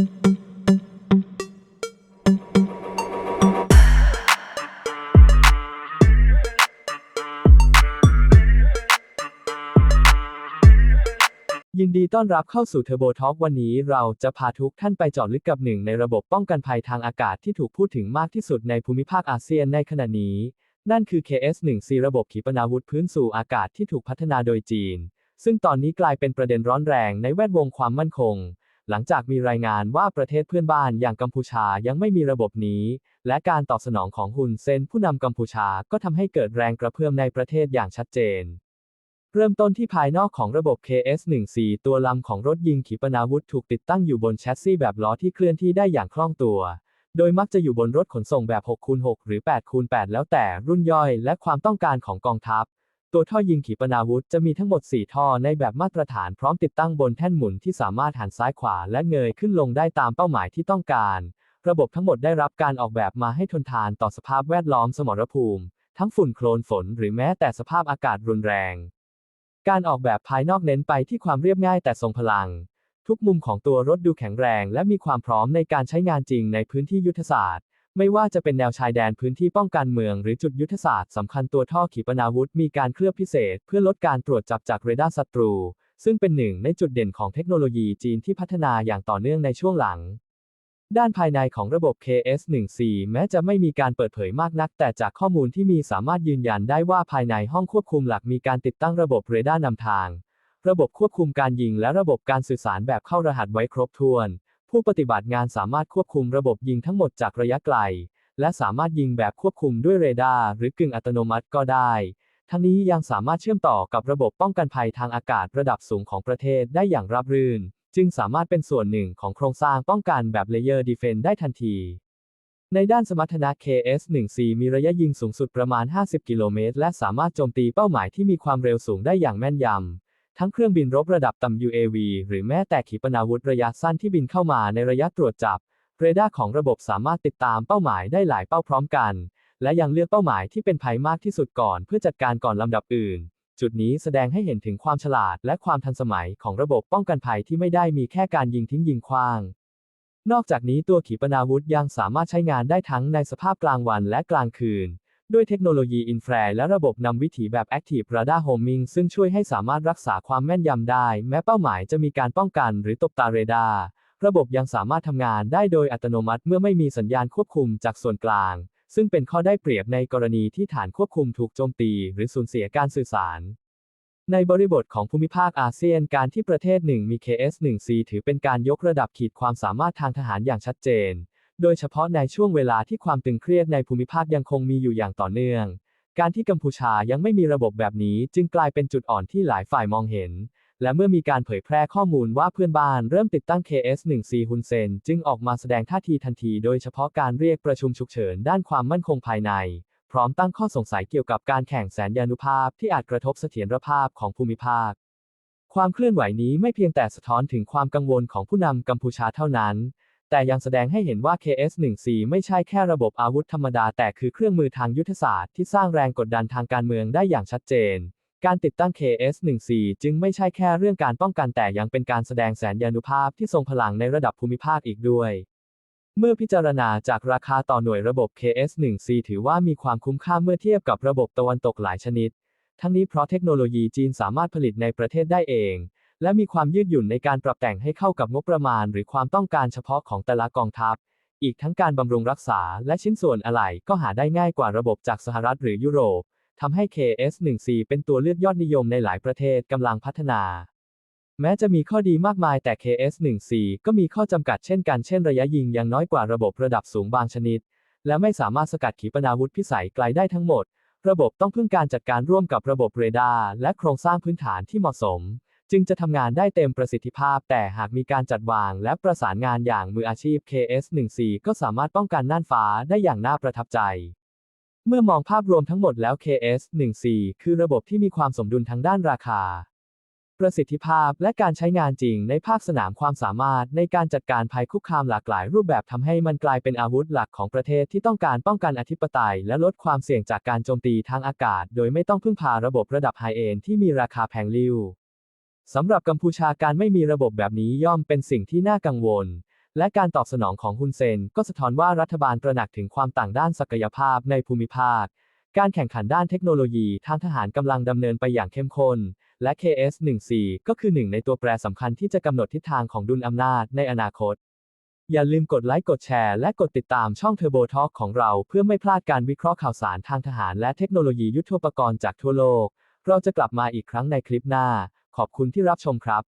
ยินดีต้อนรับเข้าสู่ Turbo Talk วันนี้เราจะพาทุกท่านไปเจาะลึกกับหนึ่งในระบบป้องกันภัยทางอากาศที่ถูกพูดถึงมากที่สุดในภูมิภาคอาเซียนในขณะนี้ นั่นคือ KS-1C ระบบขีปนาวุธพื้นสู่อากาศที่ถูกพัฒนาโดยจีน ซึ่งตอนนี้กลายเป็นประเด็นร้อนแรงในแวดวงความมั่นคง หลังจากมีรายงานว่าประเทศเพื่อนบ้านอย่างกัมพูชายังไม่มีระบบนี้ และการตอบสนองของฮุนเซนผู้นำกัมพูชาก็ทำให้เกิดแรงกระเพื่อมในประเทศอย่างชัดเจน เริ่มต้นที่ภายนอกของระบบ KS-1C ตัวลำของรถยิงขีปนาวุธถูกติดตั้งอยู่บนแชสซีแบบล้อที่เคลื่อนที่ได้อย่างคล่องตัว โดยมักจะอยู่บนรถขนส่งแบบ 6x6 หรือ 8x8 แล้วแต่รุ่นย่อยและความต้องการของกองทัพ ตัวท่อยิงขีปนาวุธจะมีทั้งหมด 4 ท่อในแบบมาตรฐานพร้อมติดตั้งบนแท่นหมุนที่สามารถหันซ้ายขวาและเงยขึ้นลงได้ตามเป้าหมายที่ต้องการ ระบบทั้งหมดได้รับการออกแบบมาให้ทนทานต่อสภาพแวดล้อมสมรภูมิ ทั้งฝุ่นโคลนฝนหรือแม้แต่สภาพอากาศรุนแรง การออกแบบภายนอกเน้นไปที่ความเรียบง่ายแต่ทรงพลัง ทุกมุมของตัวรถดูแข็งแรง และมีความพร้อมในการใช้งานจริงในพื้นที่ยุทธศาสตร์ ไม่ว่าจะเป็นแนวชายแดนพื้นที่ป้องกันเมืองหรือจุดยุทธศาสตร์สำคัญตัวท่อขีปนาวุธมีการเคลือบพิเศษ เพื่อลดการตรวจจับจากเรดาร์ศัตรู ซึ่งเป็นหนึ่งในจุดเด่นของเทคโนโลยีจีนที่พัฒนาอย่างต่อเนื่องในช่วงหลัง ด้านภายในของระบบ KS-1C แม้จะไม่มีการเปิดเผยมากนัก แต่จากข้อมูลที่มีสามารถยืนยันได้ว่าภายในห้องควบคุมหลักมีการติดตั้งระบบเรดาร์นำทาง ระบบควบคุมการยิงและระบบการสื่อสารแบบเข้ารหัสไว้ครบถ้วน ผู้ปฏิบัติงานสามารถควบคุมระบบยิงทั้งหมดจากระยะไกล และสามารถยิงแบบควบคุมด้วยเรดาร์หรือกึ่งอัตโนมัติก็ได้ ทั้งนี้ยังสามารถเชื่อมต่อกับระบบป้องกันภัยทางอากาศระดับสูงของประเทศได้อย่างราบรื่น จึงสามารถเป็นส่วนหนึ่งของโครงสร้างป้องกันแบบ Layer Defense ได้ทันที ในด้านสมรรถนะ KS-1C มีระยะยิงสูงสุดประมาณ 50 กิโลเมตร และสามารถโจมตีเป้าหมายที่มีความเร็วสูงได้อย่างแม่นยำ ทั้งเครื่องบินรบระดับต่ำ UAV หรือแม้แต่ขีปนาวุธระยะสั้นที่บินเข้ามาในระยะตรวจจับ เรดาร์ของระบบสามารถติดตามเป้าหมายได้หลายเป้าพร้อมกัน และยังเลือกเป้าหมายที่เป็นภัยมากที่สุดก่อน เพื่อจัดการก่อนลำดับอื่น จุดนี้แสดงให้เห็นถึงความฉลาดและความทันสมัยของระบบป้องกันภัยที่ไม่ได้มีแค่การยิงทิ้งยิงขว้าง นอกจากนี้ตัวขีปนาวุธยังสามารถใช้งานได้ทั้งในสภาพกลางวันและกลางคืน ด้วยเทคโนโลยีอินฟราและระบบนำวิถีแบบ Active Radar Homing ซึ่งช่วยให้สามารถรักษาความแม่นยำได้ แม้เป้าหมายจะมีการป้องกันหรือตบตาเรดาร์ระบบยังสามารถทำงานได้โดยอัตโนมัติเมื่อไม่มีสัญญาณควบคุมจากส่วนกลาง ซึ่งเป็นข้อได้เปรียบในกรณีที่ฐานควบคุมถูกโจมตี หรือสูญเสียการสื่อสาร ในบริบทของภูมิภาคอาเซียนการที่ประเทศหนึ่งมี KS-1C ถือเป็นการยกระดับขีดความสามารถทางทหารอย่างชัดเจน โดยเฉพาะในช่วงเวลาที่ความตึงเครียดในภูมิภาคยังคงมีอยู่อย่างต่อเนื่อง การที่กัมพูชายังไม่มีระบบแบบนี้จึงกลายเป็นจุดอ่อนที่หลายฝ่ายมองเห็น และเมื่อมีการเผยแพร่ข้อมูลว่าเพื่อนบ้านเริ่มติดตั้ง KS-1C ฮุนเซนจึงออกมาแสดงท่าทีทันที โดยเฉพาะการเรียกประชุมฉุกเฉินด้านความมั่นคงภายใน พร้อมตั้งข้อสงสัยเกี่ยวกับการแข่งแสนยานุภาพที่อาจกระทบเสถียรภาพของภูมิภาค ความเคลื่อนไหวนี้ไม่เพียงแต่สะท้อนถึงความกังวลของผู้นำกัมพูชาเท่านั้น แต่ยังแสดงให้เห็นว่า KS-1C ไม่ใช่แค่ระบบอาวุธธรรมดา แต่คือเครื่องมือทางยุทธศาสตร์ที่สร้างแรงกดดันทางการเมืองได้อย่างชัดเจน การติดตั้ง KS-1C จึงไม่ใช่แค่เรื่องการป้องกันแต่ยังเป็นการแสดงแสนยานุภาพที่ทรงพลังในระดับภูมิภาคอีกด้วย เมื่อพิจารณาจากราคาต่อหน่วยระบบ KS-1C ถือว่ามีความคุ้มค่าเมื่อเทียบกับระบบตะวันตกหลายชนิด ทั้งนี้เพราะเทคโนโลยีจีนสามารถผลิตในประเทศได้เอง และมีความยืดหยุ่นในการปรับแต่งให้เข้ากับงบประมาณ หรือความต้องการเฉพาะของแต่ละกองทัพ อีกทั้งการบำรุงรักษาและชิ้นส่วนอะไหล่ก็หาได้ง่ายกว่าระบบจากสหรัฐหรือยุโรปทำให้ KS-1C เป็นตัวเลือกยอดนิยมในหลายประเทศกำลังพัฒนา แม้จะมีข้อดีมากมายแต่ KS-1C ก็มีข้อจำกัดเช่นกันเช่นระยะยิงยังน้อยกว่าระบบระดับสูงบางชนิด และไม่สามารถสกัดขีปนาวุธพิสัยไกลได้ทั้งหมด ระบบต้องพึ่งการจัดการร่วมกับระบบเรดาร์และโครงสร้างพื้นฐานที่เหมาะสม จึงจะทำงานได้เต็มประสิทธิภาพ แต่หากมีการจัดวางและประสานงานอย่างมืออาชีพ KS-1C ก็สามารถป้องกันน่านฟ้าได้อย่างน่าประทับใจ เมื่อมองภาพรวมทั้งหมดแล้ว KS-1C คือระบบที่มีความสมดุลทางด้านราคา ประสิทธิภาพและการใช้งานจริงในภาคสนามความสามารถในการจัดการภัยคุกคามหลากหลายรูปแบบทำให้มันกลายเป็นอาวุธหลักของประเทศที่ต้องการป้องกันอธิปไตย และลดความเสี่ยงจากการโจมตีทางอากาศ โดยไม่ต้องพึ่งพาระบบระดับไฮเอนที่มีราคาแพงลิ่ว สำหรับกัมพูชาการไม่มีระบบแบบนี้ย่อมเป็นสิ่งที่น่ากังวล และการตอบสนองของฮุนเซนก็สะท้อนว่ารัฐบาลตระหนักถึงความต่างด้านศักยภาพในภูมิภาค การแข่งขันด้านเทคโนโลยีทางทหารกำลังดำเนินไปอย่างเข้มข้น และ KS-14 ก็คือหนึ่งในตัวแปรสำคัญที่จะกำหนดทิศทางของดุลอำนาจในอนาคต อย่าลืมกดไลค์กดแชร์และกดติดตามช่อง Turbo Talk ของเราเพื่อไม่พลาดการวิเคราะห์ข่าวสารทางทหารและเทคโนโลยียุทโธปกรณ์จากทั่วโลก เราจะกลับมาอีกครั้งในคลิปหน้า ขอบคุณที่รับชมครับ